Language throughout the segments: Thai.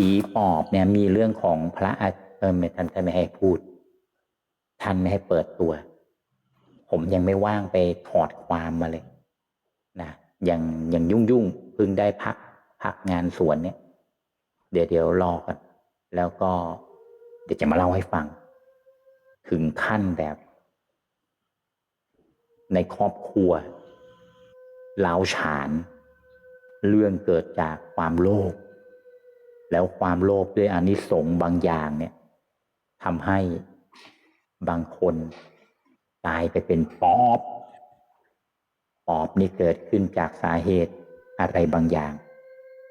ผีปอบเนี่ยมีเรื่องของพระอาเออไม่ท่านท่านไม่ให้พูด ท่านไม่ให้เปิดตัว ผมยังไม่ว่างไปถอดความมาเลยนะยังยังยุ่งยุ่งเพิ่งได้พัก พักงานสวนเนี่ย เดี๋ยวเดี๋ยวรอกันแล้วก็เดี๋ยวจะมาเล่าให้ฟัง ถึงขั้นแบบ ในครอบครัวเล้าฉาน เรื่องเกิดจากความโลภ แล้วความโลภด้วยอานิสงส์บางอย่างเนี่ยทำให้บางคนตายไปเป็นปอบ ปอบนี่เกิดขึ้นจากสาเหตุอะไรบางอย่าง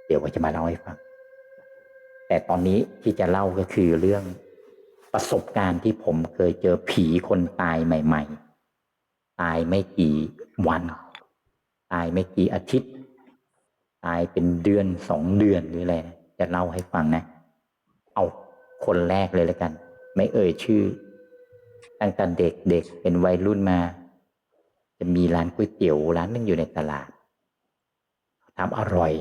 เดี๋ยวว่าจะมาเล่าให้ฟัง แต่ตอนนี้ที่จะเล่าก็คือเรื่องประสบการณ์ที่ผมเคยเจอผีคนตายใหม่ ๆ ตายไม่กี่วัน ตายไม่กี่อาทิตย์ ตายเป็นเดือนสองเดือนหรืออะไรนะ จะเล่าให้ฟังนะ เอาคนแรกเลยแล้วกัน ไม่เอ่ยชื่อ ตั้งแต่เด็กๆเป็นวัยรุ่นมา จะมีร้านก๋วยเตี๋ยวร้านหนึงอยู่ในตลาดทำอร่อย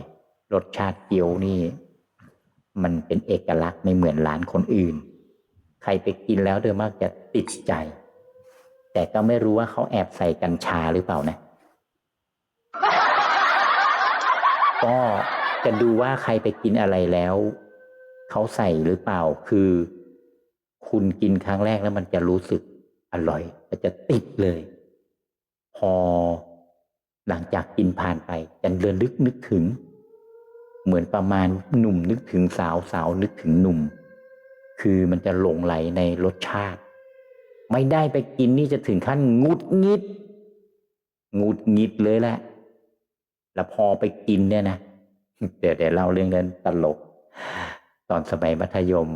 รสชาติเกี๊ยวนี่ มันเป็นเอกลักษณ์ไม่เหมือนร้านคนอื่น ใครไปกินแล้วโดยมากจะติดใจ แต่ก็ไม่รู้ว่าเขาแอบใส่กัญชาหรือเปล่านะ ก็ จะดูว่าใครไปกินอะไรแล้ว เขาใส่หรือเปล่า คือ คุณกินครั้งแรกแล้วมันจะรู้สึกอร่อย มันจะติดเลย พอหลังจากกินผ่านไปจะเระลึกนึกถึง เหมือนประมาณหนุ่มนึกถึงสาวสาวนึกถึงหนุ่ม คือมันจะหลงไหลในรสชาติ ไม่ได้ไปกินนี่จะถึงขั้นงุดงิดงุดงิดเลยแหละ แล้วพอไปกินเนี่ยนะ เดี๋ยวเดี๋ยวเล่าเรื่องนั้นตลก ตอนสมัยมัธยม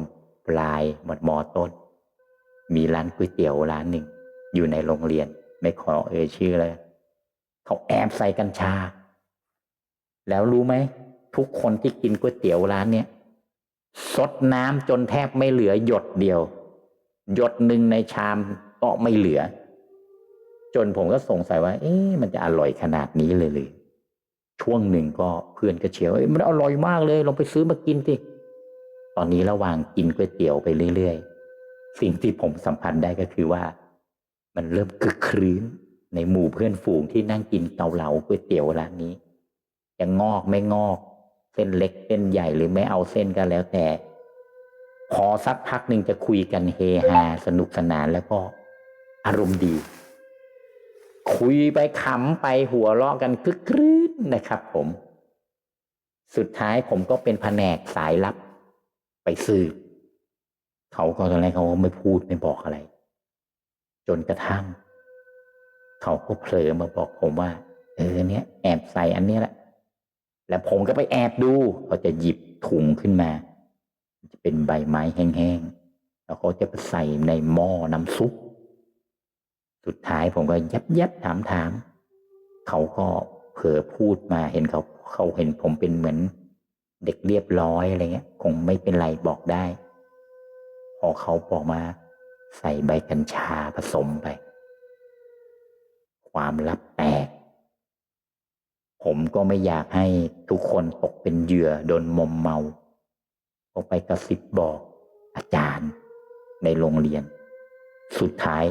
ปลายหมดมอต้น มีร้านก๋วยเตี๋ยวร้านหนึ่ง อยู่ในโรงเรียน ไม่ขอเอ่ยชื่อเลย เขาแอบใส่กัญชา แล้วรู้ไหม ทุกคนที่กินก๋วยเตี๋ยวร้านเนี่ยซดน้ำจนแทบไม่เหลือหยดเดียว หยดหนึ่งในชามก็ไม่เหลือ จนผมก็สงสัยว่า เอ๊ะมันจะอร่อยขนาดนี้เลยหรือ ช่วงหนึ่งก็เพื่อนก็เชียวมันอร่อยมากเลย ลองไปซื้อมากินสิตอนนี้ระหว่างกินก๋วยเตี๋ยวไปเรื่อยๆ สิ่งที่ผมสัมผัสได้ก็คือว่า มันเริ่มคึกครื้นในหมู่เพื่อนฝูงที่นั่งกินเกาเหลาก๋วยเตี๋ยวร้านนี้จะงอกไม่งอก เส้นเล็กเส้นใหญ่หรือไม่เอาเส้นก็แล้วแต่ พอสักพักหนึ่งจะคุยกันเฮฮาสนุกสนานแล้วก็อารมณ์ดี คุยไปขำไปหัวเราะกันคึกครื้นนะครับผม สุดท้ายผมก็เป็นแผนกสายลับ ไปสืบเขาก็ตอนแรกเขาก็ไม่พูดไม่บอกอะไร จนกระทั่ง เขาก็เผลอมาบอกผมว่า เออเนี้ยแอบใส่อันนี้แหละ แล้วผมก็ไปแอบดูเขาจะหยิบถุงขึ้นมา จะเป็นใบไม้แห้งๆแล้วเขาจะไปใส่ในหม้อน้ำซุป สุดท้ายผมก็ยับยับถามถามเขาก็เผลอพูดมาเห็นเขาเขาเห็นผมเป็นเหมือน เด็กเรียบร้อยอะไรเงี้ย คงไม่เป็นไรบอกได้ พอเขาบอกมา ใส่ใบกัญชาผสมไป ความลับแตก ผมก็ไม่อยากให้ทุกคนตกเป็นเหยื่อโดนมอมเมาก็ไปกระซิบบอกอาจารย์ในโรงเรียน สุดท้าย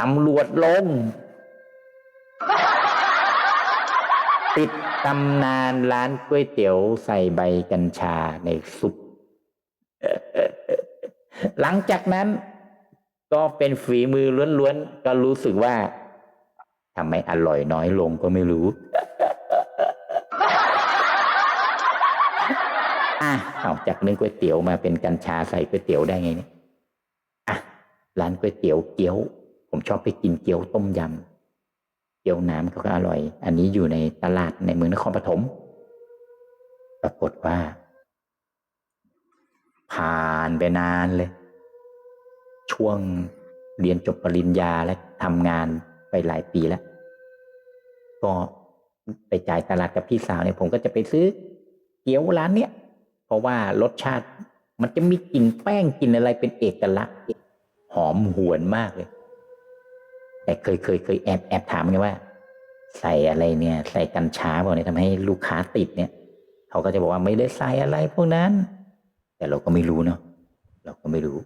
ตำรวจลงปิดตำนานร้านก๋วยเตี๋ยวใส่ใบกัญชาในซุป หลังจากนั้น ก็เป็นฝีมือล้วนๆ ก็รู้สึกว่าทำไมอร่อยน้อยลงก็ไม่รู้ อะเอาจากเรื่องก๋วยเตี๋ยวมาเป็นกัญชาใส่ก๋วยเตี๋ยวได้ไงเนี่ย อะ ร้านก๋วยเตี๋ยวเกี๊ยว ผมชอบไปกินเกี๊ยวต้มยำเกี๊ยวน้ำก็อร่อย อันนี้อยู่ในตลาดในเมืองนครปฐมปรากฏว่า ผ่านไปนานเลย ช่วงเรียนจบปริญญาและทำงานไปหลายปีแล้ว ก็ไปจ่ายตลาดกับพี่สาวเนี่ยผมก็จะไปซื้อ เกี๊ยวร้านเนี้ยเพราะว่ารสชาติมันจะมีกลิ่นแป้งกลิ่นอะไรเป็นเอกลักษณ์หอมหวนมากเลย แต่เคยเคยเคยแอบแอบถามไงว่า ใส่อะไรเนี่ย ใส่กัญชาเปล่าเนี่ยทำให้ลูกค้าติดเนี่ย เขาก็จะบอกว่าไม่ได้ใส่อะไรพวกนั้น แต่เราก็ไม่รู้เนาะเราก็ไม่รู้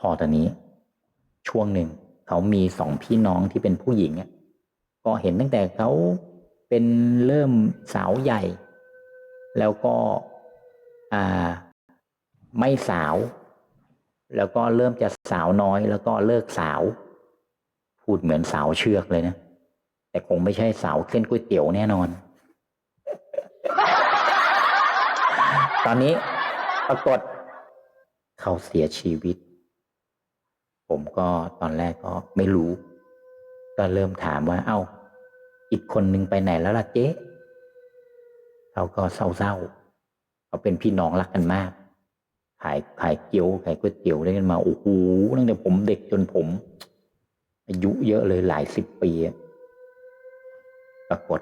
พอตอนนี้ ช่วงหนึ่งเขามีสองพี่น้องที่เป็นผู้หญิงอะก็เห็นตั้งแต่เขาเป็นเริ่มสาวใหญ่ แล้วก็อ่าไม่สาว แล้วก็เริ่มจะสาวน้อย แล้วก็เลิกสาว พูดเหมือนสาวเชือกเลยนะ แต่คงไม่ใช่สาวเส้นก๋วยเตี๋ยวแน่นอน ตอนนี้ปรากฏเขาเสียชีวิต ผมก็ตอนแรกก็ไม่รู้ ก็เริ่มถามว่า เอ้า อีกคนนึงไปไหนแล้วล่ะเจ๊เขาก็เศร้าๆเขาเป็นพี่น้องรักกันมาก ขายขายเกี๊ยวขายก๋วยเตี๋ยวได้กันมา โอ้โหตั้งแต่ผมเด็กจนผม อายุเยอะเลยหลายสิบปี ปรากฏ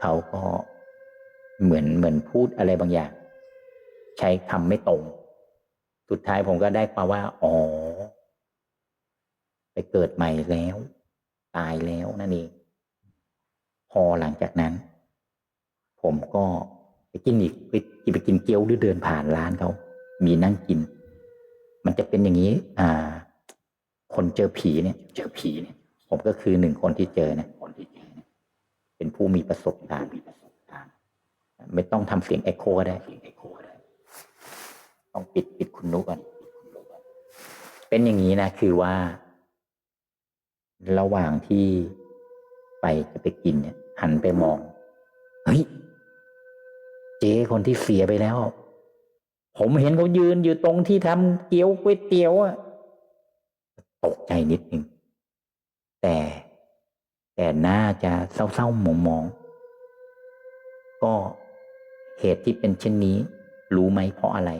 เขาก็เหมือนเหมือนพูดอะไรบางอย่าง ใช้คำไม่ตรง สุดท้ายผมก็ได้มาว่า อ๋อ ไปเกิดใหม่แล้ว ตายแล้วนั่นเอง พอหลังจากนั้น ผมก็ไปกินอีกไปกินไปกินเกี๊ยวหรือเดินผ่านร้านเขา มีนั่งกิน มันจะเป็นอย่างนี้ อ่า คนเจอผีเนี่ย เจอผีเนี่ย ผมก็คือหนึ่งคนที่เจอนะคนที่เจอเนี่ยเป็นผู้มีประสบการณ์มีประสบการณ์ไม่ต้องทำเสียงเอ็กโคก็ได้เสียงเอ็กโคก็ได้ ต้องปิดปิดคุณนุก่อน เป็นอย่างนี้นะ คือว่า ระหว่างที่ไปจะไปกินเนี่ย หันไปมอง เฮ้ย เจ๊คนที่เสียไปแล้ว ผมเห็นเขายืนอยู่ตรงที่ทำเกี๊ยวก๋วยเตี๋ยวอะ ตกใจนิดนึงแต่แต่น่าจะเศร้าๆมองๆก็เหตุที่เป็นเช่นนี้ รู้ไหมเพราะอะไร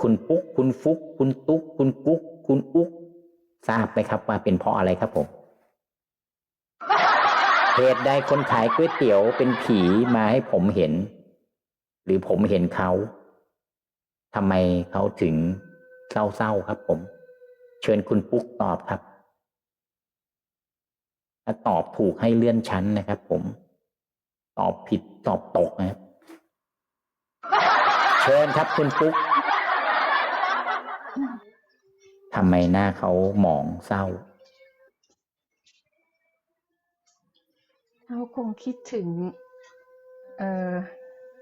คุณปุ๊ก คุณฟุก คุณตุ๊ก คุณกุ๊ก คุณอุ๊ก ทราบไหมครับว่าเป็นเพราะอะไรครับผมเหตุใดคนขายก๋วยเตี๋ยวเป็นผีมาให้ผมเห็น หรือผมเห็นเขาทำไมเขาถึงเศร้าๆครับผม เชิญคุณปุ๊กตอบครับ ถ้าตอบถูกให้เลื่อนชั้นนะครับ ผม ตอบผิดตอบตกนะครับ เชิญครับคุณปุ๊กทำไมหน้าเขาหมองเศร้า เขาคงคิดถึง เอ่อ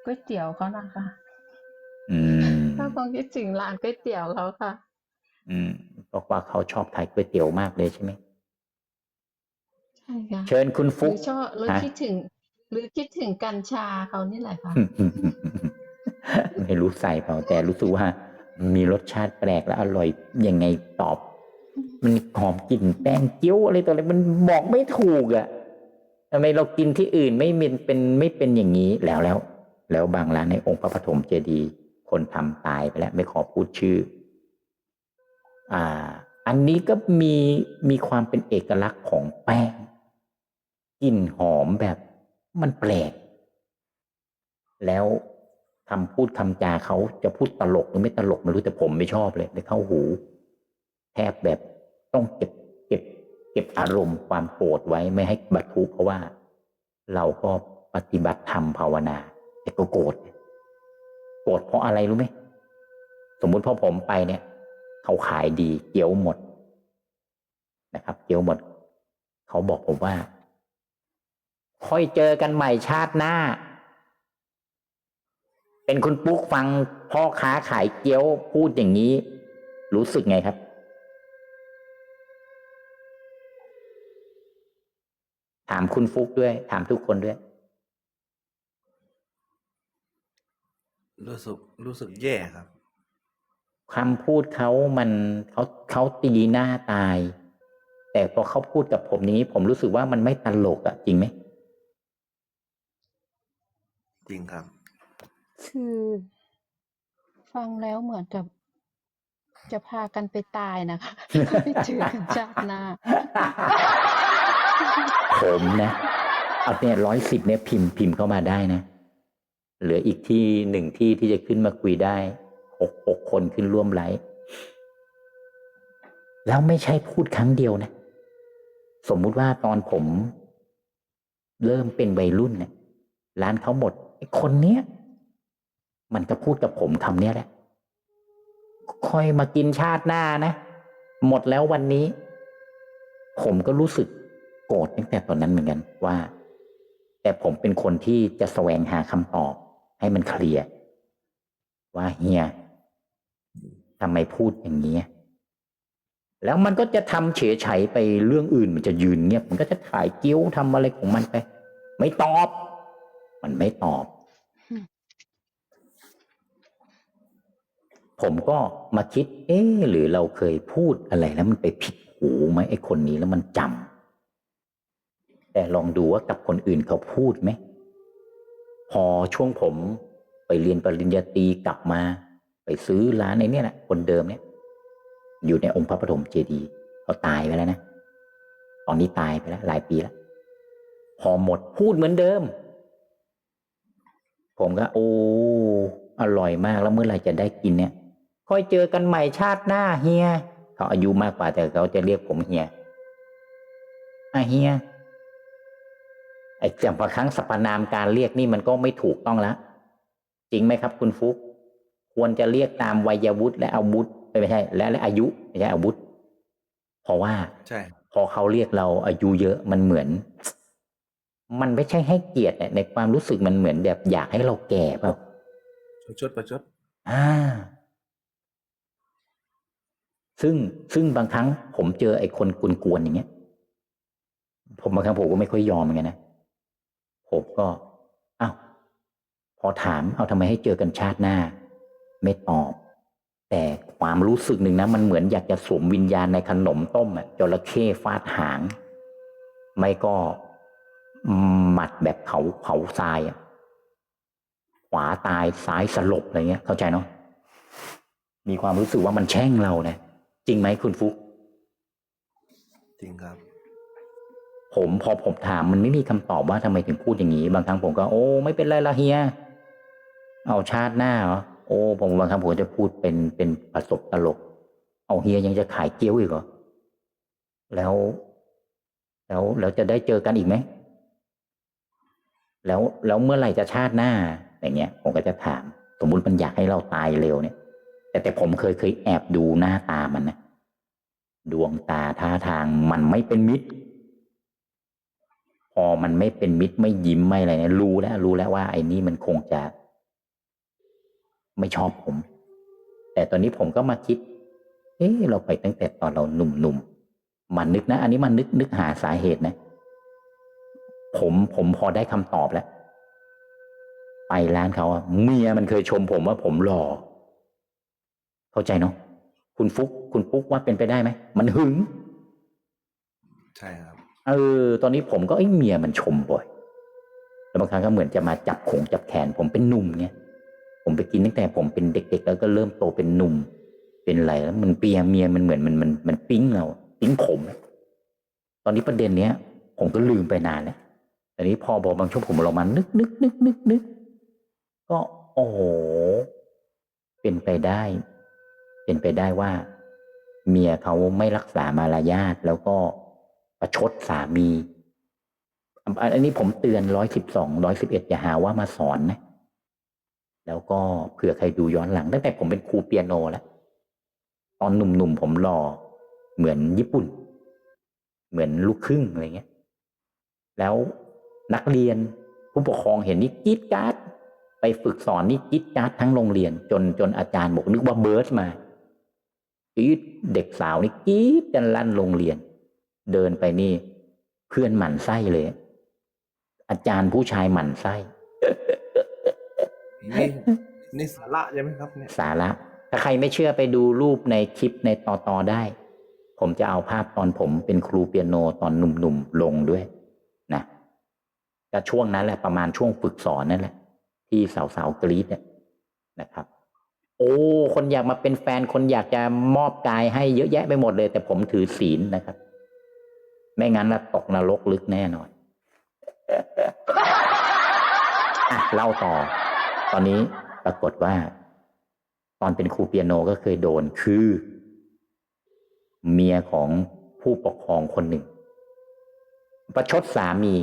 ก๋วยเตี๋ยวเขานะคะอืมเขาคงคิดถึงร้านก๋วยเตี๋ยวเขาค่ะ อืม บอกว่าเขาชอบขายก๋วยเตี๋ยวมากเลยใช่ไหมใช่ค่ะเชิญคุณหรืฟุกอชอบหรือฮะ คิดถึง หรือคิดถึงกัญชาเขานี่แหละค่ะ ไม่รู้ใส่เปล่าแต่รู้สึกว่า มีรสชาติแปลกและอร่อยยังไงตอบ มันหอมกลิ่นแป้งเกี๊ยวอะไรตัวอะไรมันบอกไม่ถูกอะ่ะทำไมเรากินที่อื่นไม่เป็นเป็นไม่เป็นอย่างนี้แล้วแล้ว แล้วบางร้านในองค์พระปฐมเจดีย์คนทำตายไปแล้ว ไม่ขอพูดชื่อ อ่า อันนี้ก็มีมีความเป็นเอกลักษณ์ของแป้งกลิ่นหอมแบบมันแปลก แล้วคำพูดคำจาเขาจะพูดตลกหรือไม่ตลกไม่รู้แต่ผมไม่ชอบเลยไม่เข้าหู แทบแบบต้องเก็บเก็บ เก็บอารมณ์ความโกรธไว้ไม่ให้บรรทุเพราะว่า เราก็ปฏิบัติธรรมภาวนา แต่ก็โกรธโกรธเพราะอะไรรู้ไหมสมมุติพอผมไปเนี่ย เขาขายดีเกี๊ยวหมดนะครับ เกี๊ยวหมด เขาบอกผมว่า ค่อยเจอกันใหม่ชาติหน้า เป็นคุณปุ๊กฟังพ่อค้าขายเกี๊ยวพูดอย่างนี้ รู้สึกไงครับ ถามคุณฟุกด้วย ถามทุกคนด้วย รู้สึกรู้สึกแย่ครับ คำพูดเขามันเขาเขาตีหน้าตาย แต่พอเขาพูดกับผมนี้ ผมรู้สึกว่ามันไม่ตลกอะจริงไหมจริงครับ คือฟังแล้วเหมือนกับจะพากันไปตายนะคะไม่เจอกันชาติหน้า ผมนะเอาเนี่ยร้อยสิบเนี่ยพิมพ์พิมพ์เข้ามาได้นะ เหลืออีกที่หนึ่งที่ที่จะขึ้นมาคุยได้ หกหกคนขึ้นร่วมไลฟ์แล้วไม่ใช่พูดครั้งเดียวนะ สมมุติว่าตอนผม เริ่มเป็นวัยรุ่นเนี่ยร้านเขาหมดคนเนี้ย มันก็พูดกับผมคำเนี้ยแหละค่อยมากินชาติหน้านะ หมดแล้ววันนี้ ผมก็รู้สึกโกรธตั้งแต่ตอนนั้นเหมือนกันว่า แต่ผมเป็นคนที่จะแสวงหาคำตอบ ให้มันเคลียร์ว่าเฮีย ทำไมพูดอย่างนี้ แล้วมันก็จะทำเฉยไฉไปเรื่องอื่นมันจะยืนเงียบมันก็จะถ่ายกิ้วทำอะไรของมันไป ไม่ตอบ มันไม่ตอบอืมผมก็มาคิด เอ๊ะหรือเราเคยพูดอะไรแล้วมันไปผิดหูไหมไอ้คนนี้แล้วมันจำแต่ลองดูว่ากับคนอื่นเขาพูดไหมพอช่วงผมไปเรียนปริญญาตรีกลับมาไป ซื้อร้านในเนี่ยแหละคนเดิมเนี่ย อยู่ในองค์พระปฐมเจดีย์เขาตายไปแล้วนะ ตอนนี้ตายไปแล้ว หลายปีแล้ว พอหมดพูดเหมือนเดิม ผมก็ โอ้อร่อยมากแล้วเมื่อไหร่จะได้กินเนี่ยค่อยเจอกันใหม่ชาติหน้าเฮียเขาอายุมากกว่าแต่เขาจะเรียกผมเฮียอะเฮียไอ้จำพอครั้งสรรพนามการเรียกนี่มันก็ไม่ถูกต้องแล้ว จริงไหมครับคุณฟุก ควรจะเรียกตามวัยวุฒิและอาวุธเอ้ยไม่ใช่ และและอายุไม่ใช่อาวุธ เพราะว่าใช่พอเขาเรียกเราอายุเยอะมันเหมือน มันไม่ใช่ให้เกียรติเนี่ยในความรู้สึกมันเหมือนแบบอยากให้เราแก่เปล่าประชดประชดอ่า ซึ่งซึ่งบางครั้งผมเจอไอ้คนกวนๆอย่างเงี้ย ผมบางครั้งผมก็ไม่ค่อยยอมเหมือนกันนะผมก็อ้าวพอถามเอาทำไมให้เจอกันชาติหน้า ไม่ตอบ แต่ความรู้สึกหนึ่งนะ มันเหมือนอยากจะสวมวิญญาณในขนมต้มอะจระเข้ฟาดหาง ไม่ก็หมัดแบบเผาเผาทรายอะขวาตายซ้ายสลบอะไรเงี้ย เข้าใจเนาะมีความรู้สึกว่ามันแช่งเรานะจริงไหมคุณฟุกจริงครับ ผมพอผมถามมันไม่มีคำตอบว่าทำไมถึงพูดอย่างนี้ บางครั้งผมก็โอ้ ไม่เป็นไรละเฮีย เอาชาติหน้าเหรอ โอ้ผมบางครั้งผมจะพูดเป็นเป็นประสบตลก เอาเฮียยังจะขายเกี๊ยวอีกเหรอแล้ว แล้วแล้วจะได้เจอกันอีกไหมแล้วแล้วเมื่อไหร่จะชาติหน้าอย่างเงี้ย ผมก็จะถาม สมมุติมันอยากให้เราตายเร็วเนี่ย แต่แต่ผมเคยเคยแอบดูหน้าตามันนะดวงตาท่าทางมันไม่เป็นมิตร พอมันไม่เป็นมิตรไม่ยิ้มไม่อะไรเนี่ยรู้แล้วรู้แล้วว่าไอ้นี่มันคงจะ ไม่ชอบผม แต่ตอนนี้ผมก็มาคิด เอ๊ะเราไปตั้งแต่ตอนเราหนุ่มๆมันนึกนะ อันนี้มันนึกนึกหาสาเหตุนะ ผมผมพอได้คำตอบแล้ว ไปร้านเขาอะเมียมันเคยชมผมว่าผมหล่อเข้าใจเนาะคุณฟุก คุณฟุกว่าเป็นไปได้ไหมมันหึง ใช่ครับเออตอนนี้ผมก็ไอ้ยเมียมันชมบ่อยแล้วบางครั้งก็เหมือนจะมาจับขงจับแขนผมเป็นหนุ่มเนี่ย ผมไปกินตั้งแต่ผมเป็นเด็ก ๆ แล้วก็เริ่มโตเป็นหนุ่ม เป็นอะไรแล้วมันเปียเมียมันเหมือนมันมันมันปิ๊งเราปิ๊งผมตอนนี้ประเด็นเนี้ย ผมก็ลืมไปนานแล้วแต่นี้พอบอกบางช่วงผมเรามานึกนึกนึกนึกนึกก็โอ้โหเป็นไปได้ เป็นไปได้ว่า เมียเขาไม่รักษามารยาทแล้วก็ประชดสามี อันนี้ผมเตือนร้อยสิบสองร้อยสิบเอ็ดอย่าหาว่ามาสอนนะ แล้วก็เผื่อใครดูย้อนหลัง ตั้งแต่ผมเป็นครูเปียโนแล้ว ตอนหนุ่มๆผมหล่อเหมือนญี่ปุ่น เหมือนลูกครึ่งอะไรเงี้ย แล้วนักเรียนผู้ปกครองเห็นนี่กีดการ์ดไปฝึกสอนนี่กีดการ์ดทั้งโรงเรียน จนจนอาจารย์บอกนึกว่าเบิร์สมากีดเด็กสาวนี่กีดกันลั่นโรงเรียน เดินไปนี่เพื่อนหมั่นไส้เลย อาจารย์ผู้ชายหมั่นไส้ นี่นี่สาระใช่ไหมครับเนี่ยสาระ ถ้าใครไม่เชื่อไปดูรูปในคลิปในต่อต่อได้ ผมจะเอาภาพตอนผมเป็นครูเปียโนตอนหนุ่มๆลงด้วยนะก็ช่วงนั้นแหละประมาณช่วงฝึกสอนนั่นแหละ ที่สาวๆกรี๊ดเนี่ยนะครับ โอ้ คนอยากมาเป็นแฟนคนอยากจะมอบกายให้เยอะแยะไปหมดเลย แต่ผมถือศีลนะครับ ไม่งั้นละตกนรกลึกแน่นอนอะเล่าต่อ ตอนนี้ปรากฏว่า ตอนเป็นครูเปียโนก็เคยโดนคือ เมียของผู้ปกครองคนหนึ่ง ประชดสามี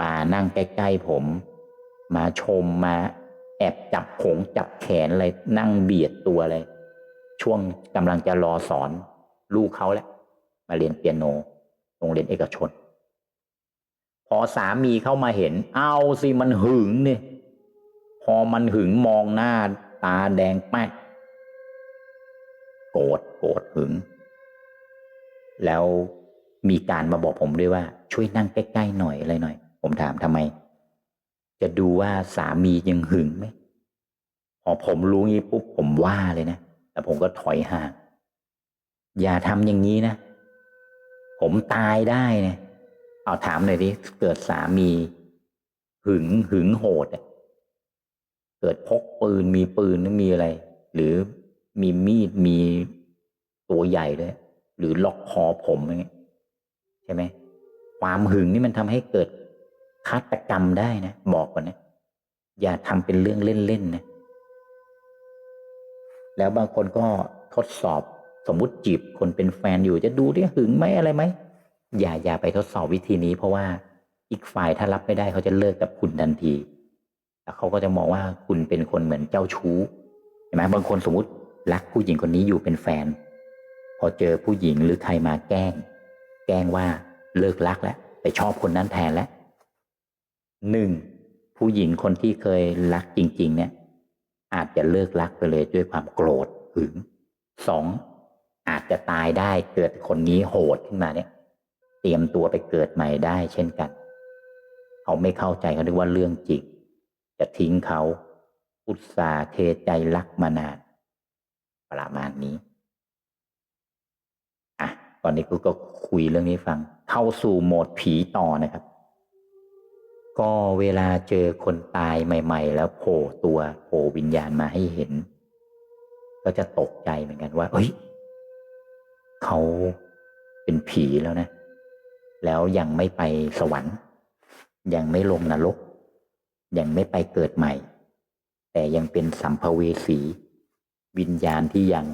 มานั่งใกล้ๆผม มาชมมาแอบจับผงจับแขนอะไรนั่งเบียดตัวเลย ช่วงกำลังจะรอสอนลูกเขาแหละ มาเรียนเปียโนโรงเรียนเอกชน พอสามีเข้ามาเห็น เอาสิมันหึงเนี่ย พอมันหึงมองหน้าตาแดงแป๊กโกรธโกรธหึง แล้วมีการมาบอกผมด้วยว่า ช่วยนั่งใกล้ๆหน่อยอะไรหน่อย ผมถามทำไม จะดูว่าสามียังหึงไหมพอผมรู้งี้ปุ๊บผมว่าเลยนะ แต่ผมก็ถอยห่าง อย่าทำอย่างนี้นะ ผมตายได้นะเอาถามหน่อยดิ เกิดสามี หึงหึงโหดอะ เกิดพกปืนมีปืนหรือมีอะไร หรือมีมีดมีตัวใหญ่เลยหรือล็อกคอผมอย่างเงี้ยใช่ไหมความหึงนี่มันทำให้เกิดฆาตกรรมได้นะ บอกก่อนนะ อย่าทำเป็นเรื่องเล่นๆนะ แล้วบางคนก็ทดสอบสมมุติจีบคนเป็นแฟนอยู่จะดูที่หึงไหมอะไรไหมอย่าอย่าไปทดสอบวิธีนี้ เพราะว่าอีกฝ่ายถ้ารับไม่ได้เขาจะเลิกกับคุณทันที เขาก็จะมองว่าคุณเป็นคนเหมือนเจ้าชู้เห็นไหมบางคนสมมติรักผู้หญิงคนนี้อยู่เป็นแฟน พอเจอผู้หญิงหรือใครมาแกล้ง แกล้งว่าเลิกรักแล้วไปชอบคนนั้นแทนแล้วหนึ่งผู้หญิงคนที่เคยรักจริง ๆ เนี่ย อาจจะเลิกรักไปเลยด้วยความโกรธหึงสองอาจจะตายได้เกิดคนนี้โหดขึ้นมาเนี่ย เตรียมตัวไปเกิดใหม่ได้เช่นกัน เขาไม่เข้าใจเขาคิดว่าเรื่องจริง จะทิ้งเขา อุตส่าห์เทใจรักมานานประมาณนี้ อะ ตอนนี้กูก็คุยเรื่องนี้ฟัง เข้าสู่โหมดผีต่อนะครับ ก็เวลาเจอคนตายใหม่ ๆ แล้วโผล่ตัวโผล่วิญญาณมาให้เห็น ก็จะตกใจเหมือนกันว่าเฮ้ย เขาเป็นผีแล้วนะ แล้วยังไม่ไปสวรรค์ ยังไม่ลงนรก ยังไม่ไปเกิดใหม่ แต่ยังเป็นสัมภเวสี วิญญาณที่ยัง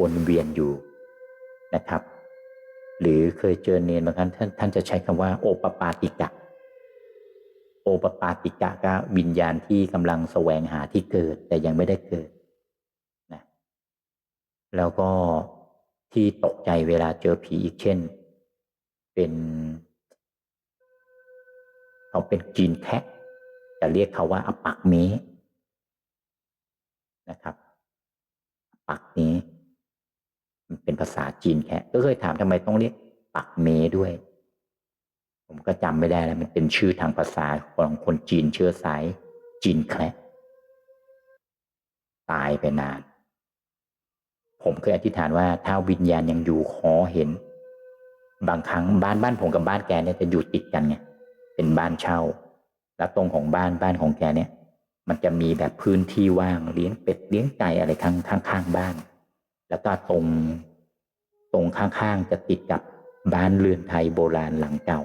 วนเวียนอยู่นะครับ หรือเคยเจอเนรบางครั้งท่านท่านจะใช้คำว่า โอปปาติกะ โอปปาติกะก็วิญญาณที่กำลังแสวงหาที่เกิด แต่ยังไม่ได้เกิดนะแล้วก็ที่ตกใจเวลาเจอผีอีกเช่น เป็น เขาเป็นจีนแคะ จะเรียกเขาว่าอปักเมนะครับปักเมมันเป็นภาษาจีนแคะก็เคยถามทำไมต้องเรียกปักเมด้วย ผมก็จำไม่ได้แล้วมันเป็นชื่อทางภาษาของคนจีนเชื้อสายจีนแคะตายไปนาน ผมเคยอธิษฐานว่าถ้าวิญญาณยังอยู่ขอเห็น บางครั้งบ้านบ้านผมกับบ้านแกเนี่ยจะอยู่ติดกันไงเป็นบ้านเช่า แล้วตรงของบ้านบ้านของแกเนี่ย มันจะมีแบบพื้นที่ว่างเลี้ยงเป็ดเลี้ยงไก่อะไรข้างข้างข้างบ้าน แล้วก็ตรงตรงข้างๆจะติดกับบ้านเรือนไทยโบราณหลังเก่า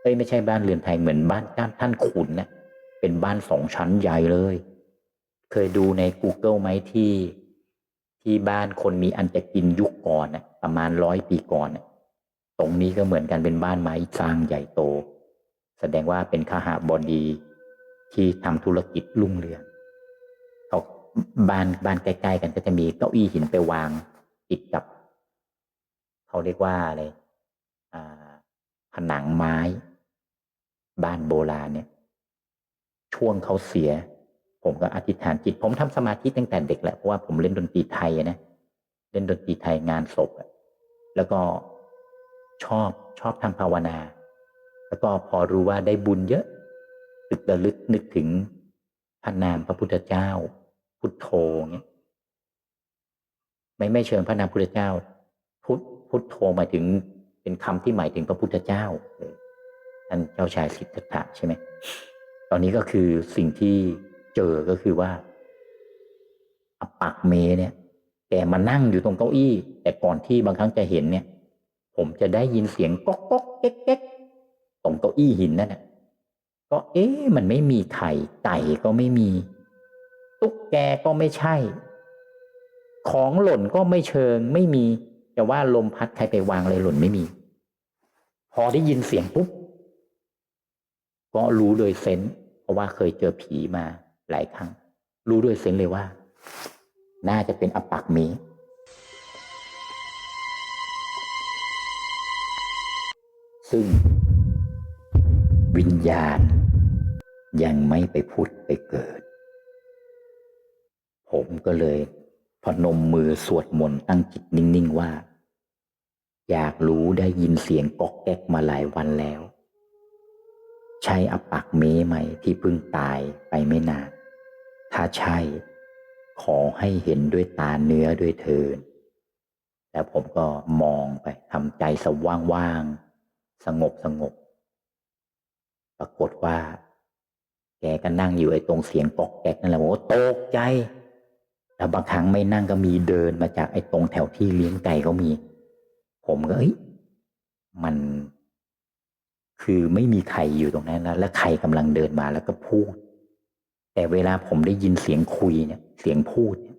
เอ้ยไม่ใช่บ้านเรือนไทยเหมือนบ้านท่านขุนนะเป็นบ้านสองชั้นใหญ่เลย เคยดูใน Google ไหมที่ที่บ้านคนมีอันจะกินยุคก่อนนะประมาณร้อยปีก่อนนะตรงนี้ก็เหมือนกันเป็นบ้านไม้สร้างใหญ่โต แสดงว่าเป็นข้าหาบดีที่ทำธุรกิจรุ่งเรืองเขาบ้านบ้านใกล้ๆกันก็จะมีเก้าอี้หินไปวางติดกับ เขาเรียกว่าอะไรผนังไม้ บ้านโบราณเนี่ย ช่วงเขาเสีย ผมก็อธิษฐานจิต ผมทำสมาธิตั้งแต่เด็กแหละเพราะว่าผมเล่นดนตรีไทยนะเล่นดนตรีไทยงานศพแล้วก็ชอบชอบทำภาวนา แล้วก็พอรู้ว่าได้บุญเยอะตึกระลึกนึกถึงพระนามพระพุทธเจ้า พุทโธเงี้ยไม่ไม่เชิงพระนามพุทธเจ้า พุทพุทโธหมายถึงเป็นคำที่หมายถึงพระพุทธเจ้าเออท่านเจ้าชายสิทธัตถะใช่ไหมตอนนี้ก็คือสิ่งที่เจอก็คือว่าอปักเมเนี่ยแกมานั่งอยู่ตรงเก้าอี้ แต่ก่อนที่บางครั้งจะเห็นเนี่ย ผมจะได้ยินเสียงก๊อกก๊อกเก๊กเก๊ก ตรงเก้าอี้หินนั่นน่ะก็เอ๊ะมันไม่มีไข่ไก่ก็ไม่มี ตุ๊กแกก็ไม่ใช่ ของหล่นก็ไม่เชิงไม่มีจะว่าลมพัดใครไปวางอะไรหล่นไม่มี พอได้ยินเสียงปุ๊บก็รู้เลยเซนส์เพราะว่าเคยเจอผีมาหลายครั้ง รู้ด้วยเซนส์เลยว่า น่าจะเป็นอปักเมซึ่ง วิญญาณ ยังไม่ไปพุดไปเกิด ผมก็เลยพนมมือสวดมนต์ตั้งจิตนิ่ง ๆ ว่า อยากรู้ได้ยินเสียงกอกแก๊กมาหลายวันแล้ว ใช่อปักเมไหมที่เพิ่งตายไปไม่นานถ้าใช่ ขอให้เห็นด้วยตาเนื้อด้วยเทินแล้วผมก็มองไปทำใจสว่างๆสงบสงบ ปรากฏว่า แกก็นั่งอยู่ไอ้ตรงเสียงกอกแกกนั่นแหละผมก็ตกใจแล้วบางครั้งไม่นั่งก็มีเดินมาจากไอ้ตรงแถวที่เลี้ยงไก่เขามี ผมก็เอ้ยมัน คือไม่มีใครอยู่ตรงนั้นแล้วแล้วใครกำลังเดินมาแล้วก็พูด แต่เวลาผมได้ยินเสียงคุยเนี่ย เสียงพูดเนี่ย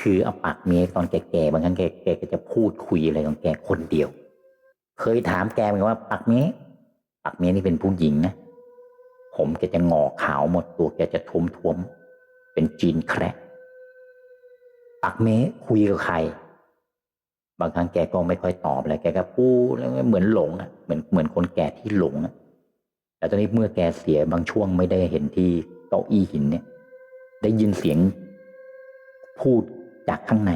คือเอาปากเมียตอนแก่ๆบางครั้งแกแกก็จะพูดคุยอะไรของแกคนเดียว เคยถามแกเหมือนว่าปักเมีย ปักเมียนี่เป็นผู้หญิงนะ ผมแกจะงอขาวหมดตัวแกจะท้วมท้วมๆเป็นจีนแคระปักเมคุยกับใคร บางครั้งแกก็ไม่ค่อยตอบอะไรแกก็พูดแล้วเหมือนหลงอะเหมือนเหมือนคนแก่ที่หลงอะแต่ตอนนี้เมื่อแกเสียบางช่วงไม่ได้เห็นที่เก้าอี้หินเนี่ย ได้ยินเสียงพูดจากข้างใน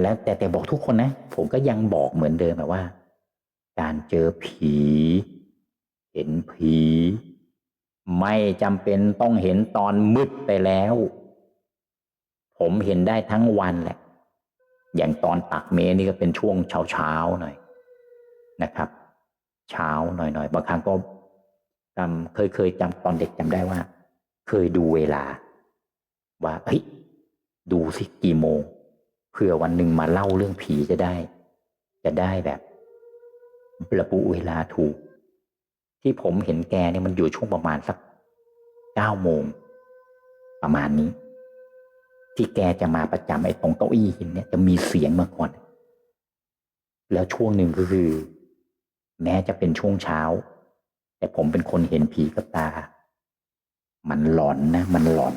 แล้วแต่แต่บอกทุกคนนะ ผมก็ยังบอกเหมือนเดิมแบบว่า การเจอผี เห็นผี ไม่จำเป็นต้องเห็นตอนมืดไปแล้ว ผมเห็นได้ทั้งวันแหละ อย่างตอนปักเมนี่ก็เป็นช่วงเช้าเช้าหน่อยนะครับ เช้าหน่อยหน่อยๆบางครั้งก็จำเคยเคยจำตอนเด็กจำได้ว่า เคยดูเวลา ว่าเฮ้ยดูสิกี่โมงเพื่อวันหนึ่งมาเล่าเรื่องผีจะได้ จะได้แบบ ระบุเวลาถูก ที่ผมเห็นแกเนี่ยมันอยู่ช่วงประมาณสักเก้าโมง ประมาณนี้ ที่แกจะมาประจำไอ้ตรงเก้าอี้หินเนี่ยจะมีเสียงมาก่อน แล้วช่วงหนึ่งก็คือ แม้จะเป็นช่วงเช้า แต่ผมเป็นคนเห็นผีกับตา มันหลอนนะ มันหลอน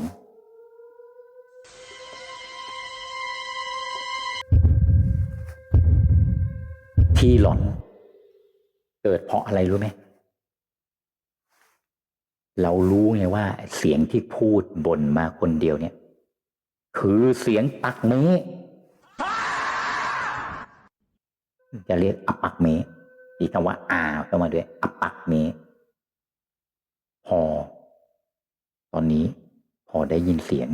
ที่หลอน เกิดเพราะอะไรรู้ไหม เรารู้ไงว่าเสียงที่พูดบ่นมาคนเดียวเนี่ย คือเสียงปักเมจะเรียกอปักเมอีกคำว่าอาเข้ามาด้วยอปักเมพอ ตอนนี้พอได้ยินเสียง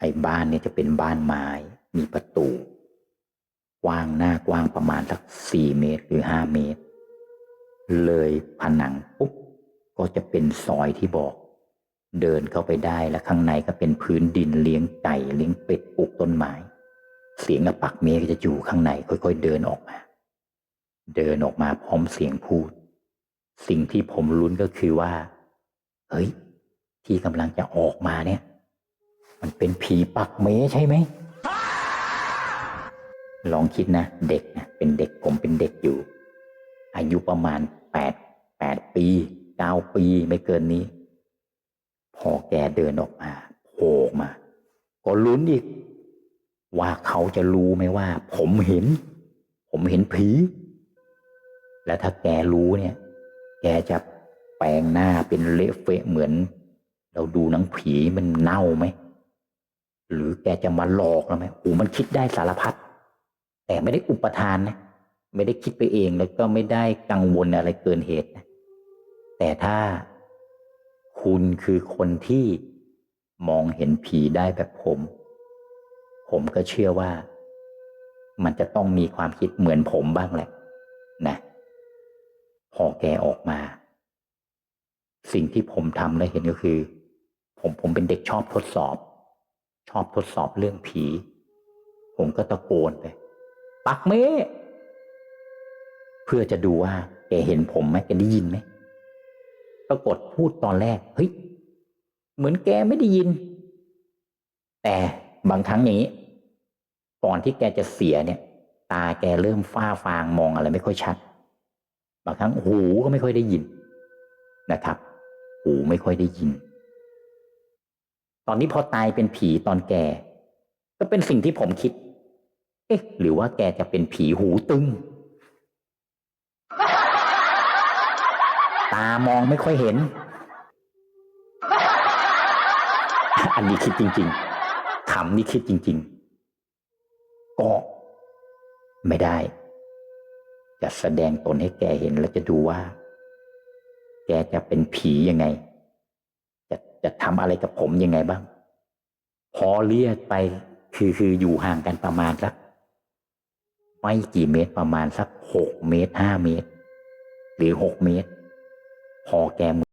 ไอ้บ้านเนี่ยจะเป็นบ้านไม้ มีประตู กว้างหน้ากว้างประมาณสักสี่เมตรหรือห้าเมตร เลยผนังปุ๊บก็จะเป็นซอยที่บอก เดินเข้าไปได้และข้างในก็เป็นพื้นดินเลี้ยงไก่เลี้ยงเป็ดปลูกต้นไม้เสียงอปักเมฆก็จะอยู่ข้างในค่อยๆเดินออกมา เดินออกมาพร้อมเสียงพูด สิ่งที่ผมลุ้นก็คือว่า เฮ้ย ที่กำลังจะออกมาเนี่ย มันเป็นผีปักเมใช่ไหม ลองคิดนะ เด็กนะเป็นเด็กผมเป็นเด็กอยู่ อายุประมาณแปดแปดปีเก้าปีไม่เกินนี้ พอแกเดินออกมาโผล่มา ก็ลุ้นอีก ว่าเขาจะรู้ไหมว่า ผมเห็น ผมเห็นผี และถ้าแกรู้เนี่ย แกจะแปลงหน้าเป็นเละเฟะเหมือน เราดูหนังผีมันเน่าไหม หรือแกจะมาหลอกเราไหมโอ้มันคิดได้สารพัด แต่ไม่ได้อุปทานนะไม่ได้คิดไปเองแล้วก็ไม่ได้กังวลอะไรเกินเหตุนะแต่ถ้าคุณคือคนที่มองเห็นผีได้แบบผม ผมก็เชื่อว่า มันจะต้องมีความคิดเหมือนผมบ้างแหละ นะ พอแกออกมา สิ่งที่ผมทำและเห็นก็คือ ผมผมเป็นเด็กชอบทดสอบ ชอบทดสอบเรื่องผี ผมก็ตะโกนไป ปักเมเพื่อจะดูว่า แกเห็นผมไหมแกได้ยินไหมปรากฏพูดตอนแรกเฮ้ยเหมือนแกไม่ได้ยิน แต่บางครั้งอย่างนี้ ก่อนที่แกจะเสียเนี่ย ตาแกเริ่มฟ้าฟางมองอะไรไม่ค่อยชัด บางครั้งหูก็ไม่ค่อยได้ยินนะครับ หูไม่ค่อยได้ยิน ตอนนี้พอตายเป็นผีตอนแก ก็เป็นสิ่งที่ผมคิด เอ๊ะ หรือว่าแกจะเป็นผีหูตึง ตามองไม่ค่อยเห็น อันนี้คิดจริงๆขำนี่คิดจริง ๆ ก็ไม่ได้ จะแสดงตนให้แกเห็นแล้วจะดูว่า แกจะเป็นผียังไง จะจะทำอะไรกับผมยังไงบ้าง พอเรียไปคือคืออยู่ห่างกันประมาณสัก ไม่กี่เมตรประมาณสักหกเมตรห้าเมตร หรือหกเมตร พอแกม